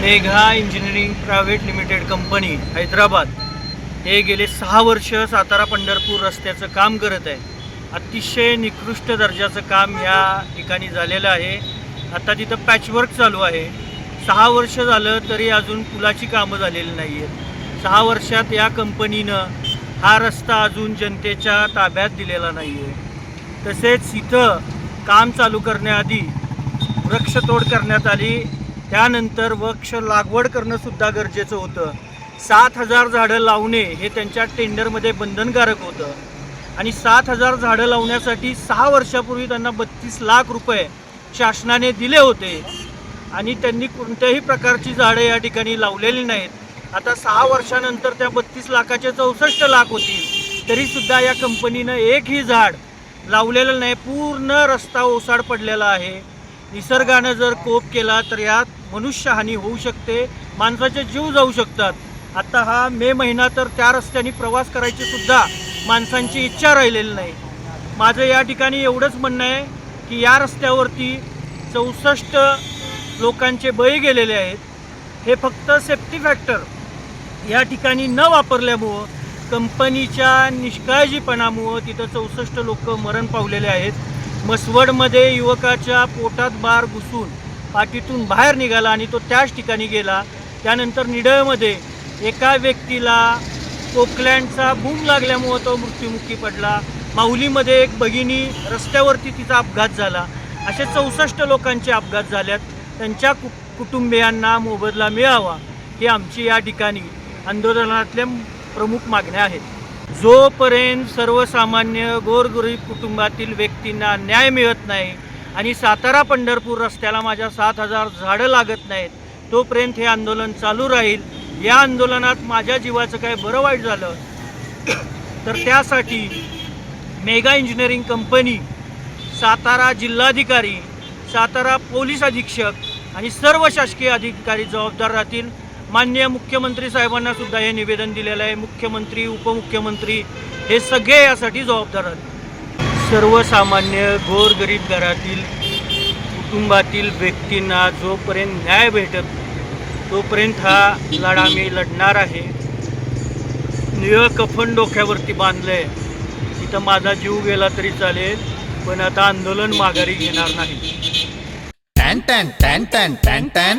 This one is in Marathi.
Megha engineering private limited company Hyderabad. हे गेले सहा वर्ष सातारा पंढरपूर रस्त्याचं काम करत आहे. अतिशय निकृष्ट दर्जाचं काम या ठिकाणी झालेलं आहे. आता तिथं पॅचवर्क चालू आहे. सहा वर्ष झालं तरी अजून पुलाची कामं झालेली नाही आहेत सहा वर्षात या कंपनीनं हा रस्ता अजून जनतेच्या ताब्यात दिलेला नाही आहे तसेच इथं काम चालू करण्याआधी वृक्षतोड करण्यात आली. त्यानंतर वृक्ष लागवड करणंसुद्धा गरजेचं होतं. सात हजार झाडं लावणे हे त्यांच्या टेंडरमध्ये बंधनकारक होतं. आणि सात हजार झाडं लावण्यासाठी सहा वर्षापूर्वी त्यांना बत्तीस लाख रुपये शासनाने दिले होते. आणि त्यांनी कोणत्याही प्रकारची झाडं या ठिकाणी लावलेली नाहीत. आता सहा वर्षानंतर त्या बत्तीस लाखाचे चौसष्ट लाख होतील. तरीसुद्धा या कंपनीनं एकही झाड लावलेलं नाही. पूर्ण रस्ता ओसाड पडलेला आहे. निसर्गानं जर कोप केला तर यात मनुष्यहानी होऊ शकते माणसाचे जीव जाऊ शकतात. आता हा मे महिना तर त्या रस्त्याने प्रवास करायची सुद्धा माणसांची इच्छा राहिलेली नाही. माझं या ठिकाणी एवढंच म्हणणं आहे की या रस्त्यावरती चौसष्ट लोकांचे बळी गेलेले आहेत. हे फक्त सेफ्टी फॅक्टर या ठिकाणी न वापरल्यामुळं कंपनीच्या निष्काळजीपणामुळं तिथं चौसष्ट लोक मरण पावलेले आहेत. मसवडमध्ये युवकाच्या पोटात बार घुसून पाठीतून बाहेर निघाला आणि तो त्याच ठिकाणी गेला. त्यानंतर निडळमध्ये एका व्यक्तीला पोकलँडचा बूम लागल्यामुळं तो मृत्युमुखी पडला. माहुलीमध्ये एक भगिनी रस्त्यावरती तिचा अपघात झाला. असे चौसष्ट लोकांचे अपघात झाल्यात. त्यांच्या कु कुटुंबियांना मोबदला मिळावा ही आमची या ठिकाणी आंदोलनातल्या प्रमुख मागण्या आहेत. जोपर्यंत सर्वसामान्य गोरगरीब कुटुंबातील व्यक्तींना न्याय मिळत नाही आणि सातारा पंढरपूर रस्त्याला माझ्या सात हजार झाडं लागत नाहीत तोपर्यंत हे आंदोलन चालू राहील. या आंदोलनात माझ्या जीवाचं काय बरं वाईट झालं? तर त्यासाठी मेगा इंजिनिअरिंग कंपनी सातारा जिल्हाधिकारी सातारा पोलीस अधीक्षक आणि सर्व शासकीय अधिकारी जबाबदार राहतील. माननीय मुख्यमंत्री साहेबांना सुद्धा हे निवेदन दिलेलं आहे. मुख्यमंत्री उपमुख्यमंत्री हे सगळे यासाठी जबाबदार आहेत. सर्वसामान्य गोरगरीब घरातील कुटुंबातील व्यक्तींना जोपर्यंत न्याय भेटत तोपर्यंत हा लढा मी लढणार आहे. निळं कफन डोक्यावरती बांधलं आहे तिथं माझा जीव गेला तरी चालेल पण आता आंदोलन माघारी घेणार नाही. टॅन टॅन टॅन टॅन टॅन टॅन.